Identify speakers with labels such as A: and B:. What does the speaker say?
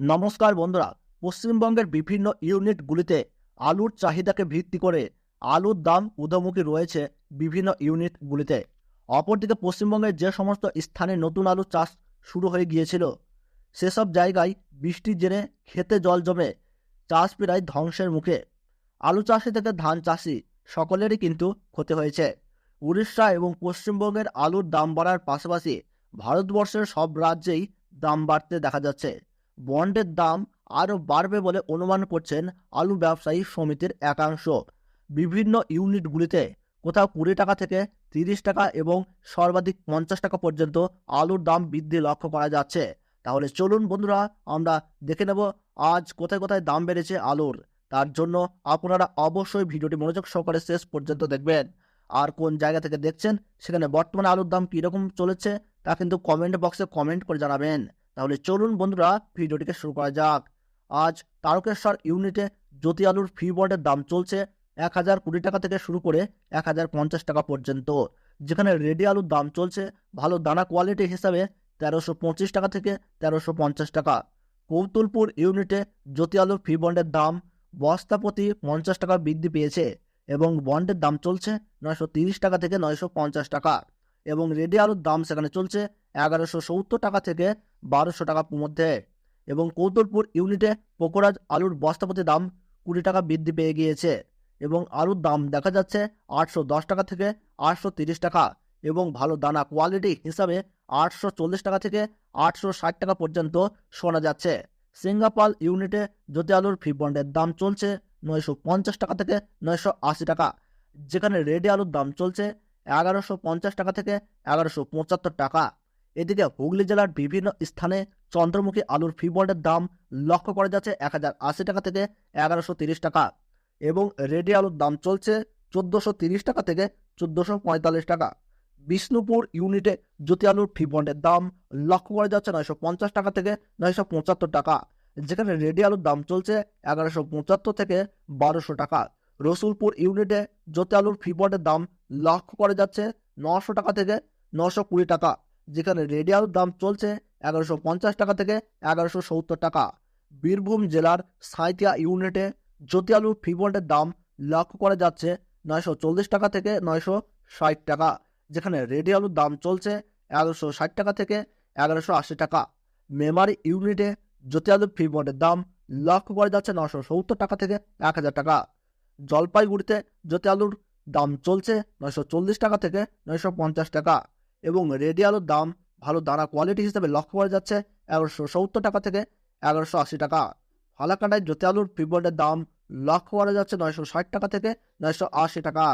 A: নমস্কার বন্ধুরা, পশ্চিমবঙ্গের বিভিন্ন ইউনিটগুলিতে আলুর চাহিদাকে ভিত্তি করে আলুর দাম ঊর্ধ্বমুখী রয়েছে বিভিন্ন ইউনিটগুলিতে। অপরদিকে পশ্চিমবঙ্গের যে সমস্ত স্থানে নতুন আলু চাষ শুরু হয়ে গিয়েছিল, সেসব জায়গায় বৃষ্টির জেরে খেতে জল জমে চাষ প্রায় ধ্বংসের মুখে। আলু চাষি থেকে ধান চাষি সকলেরই কিন্তু ক্ষতি হয়েছে। উড়িষ্যা এবং পশ্চিমবঙ্গের আলুর দাম বাড়ার পাশাপাশি ভারতবর্ষের সব রাজ্যেই দাম বাড়তে দেখা যাচ্ছে। বন্ডের দাম আরও বাড়বে বলে অনুমান করছেন আলু ব্যবসায়ী সমিতির একাংশ। বিভিন্ন ইউনিটগুলিতে কোথাও কুড়ি টাকা থেকে তিরিশ টাকা এবং সর্বাধিক পঞ্চাশ টাকা পর্যন্ত আলুর দাম বৃদ্ধি লক্ষ্য করা যাচ্ছে। তাহলে চলুন বন্ধুরা, আমরা দেখে নেব আজ কোথায় কোথায় দাম বেড়েছে আলুর। তার জন্য আপনারা অবশ্যই ভিডিওটি মনোযোগ সহকারে শেষ পর্যন্ত দেখবেন। আর কোন জায়গা থেকে দেখছেন, সেখানে বর্তমানে আলুর দাম কীরকম চলেছে, তা কিন্তু কমেন্ট বক্সে কমেন্ট করে জানাবেন। তাহলে চলুন বন্ধুরা ভিডিওটিকে শুরু করা যাক। আজ তারকেশ্বর ইউনিটে জ্যোতি আলুর ফি বোর্ডের দাম চলছে এক হাজার কুড়ি টাকা থেকে শুরু করে এক হাজার পঞ্চাশ টাকা পর্যন্ত। যেখানে রেডি আলুর দাম চলছে ভালো দানা কোয়ালিটি হিসাবে তেরোশো পঁচিশ টাকা থেকে তেরোশো পঞ্চাশ টাকা। কৌতুলপুর ইউনিটে জ্যোতি আলুর ফি বন্ডের দাম বস্তা প্রতি পঞ্চাশ টাকা বৃদ্ধি পেয়েছে এবং বন্ডের দাম চলছে নয়শো তিরিশ টাকা থেকে নয়শো পঞ্চাশ টাকা। এবং রেডি আলুর দাম সেখানে চলছে এগারোশো সত্তর টাকা থেকে বারোশো টাকার মধ্যে। এবং কৌতুলপুর ইউনিটে পোকোরাজ আলুর বস্তাপতি দাম কুড়ি টাকা বৃদ্ধি পেয়ে গিয়েছে এবং আলুর দাম দেখা যাচ্ছে আটশো দশ টাকা থেকে আটশো তিরিশ টাকা এবং ভালো দানা কোয়ালিটি হিসাবে আটশো চল্লিশ টাকা থেকে আটশো ষাট টাকা পর্যন্ত শোনা যাচ্ছে। সিঙ্গাপাল ইউনিটে জ্যোতি আলুর ফি বন্ডের দাম চলছে নয়শো পঞ্চাশ টাকা থেকে নয়শো আশি টাকা। যেখানে রেডি আলুর দাম চলছে এগারোশো পঞ্চাশ টাকা থেকে এগারোশো পঁচাত্তর টাকা। এদিকে হুগলি জেলার বিভিন্ন স্থানে চন্দ্রমুখী আলুর ফি বন্ডের দাম লক্ষ্য করা যাচ্ছে এক হাজার আশি টাকা থেকে এগারোশো টাকা এবং রেডি আলুর দাম চলছে চোদ্দোশো টাকা থেকে চোদ্দোশো টাকা। বিষ্ণুপুর ইউনিটে জ্যোতি আলুর ফি বন্ডের দাম লক্ষ্য করা যাচ্ছে নয়শো পঞ্চাশ টাকা থেকে নয়শো পঁচাত্তর টাকা, যেখানে রেডি আলুর দাম চলছে এগারোশো পঁচাত্তর থেকে বারোশো টাকা। রসুলপুর ইউনিটে জ্যোতি আলুর ফি বন্ডের দাম লক্ষ্য করা যাচ্ছে নশো টাকা থেকে নশো কুড়ি টাকা। যেখানে রেডি আলুর দাম চলছে এগারোশো পঞ্চাশ টাকা থেকে এগারোশো সত্তর টাকা। বীরভূম জেলার সাঁইতিয়া ইউনিটে জ্যোতি আলুর ফি বন্ডের দাম লক্ষ্য করা যাচ্ছে নয়শো চল্লিশ টাকা থেকে নয়শো ষাট টাকা, যেখানে রেডি আলুর দাম চলছে এগারোশো ষাট টাকা থেকে এগারোশো আশি টাকা। মেমারি ইউনিটে জ্যোতি আলুর ফি বন্ডের দাম লক্ষ্য করা যাচ্ছে নশো সত্তর টাকা থেকে এক হাজার টাকা। জলপাইগুড়িতে জ্যোতি আলুর দাম চলছে নয়শো চল্লিশ টাকা থেকে নয়শো পঞ্চাশ টাকা। এবং রেডি আলুর দাম ভালো দানা কোয়ালিটি হিসেবে লক্ষ্য করা যাচ্ছে এগারোশো সত্তর টাকা থেকে এগারোশো আশি টাকা। ফালাকাটায় জ্যোতি আলুর পিবোর্ডের দাম লক্ষ্য করা যাচ্ছে নয়শো ষাট টাকা থেকে নয়শো আশি টাকা।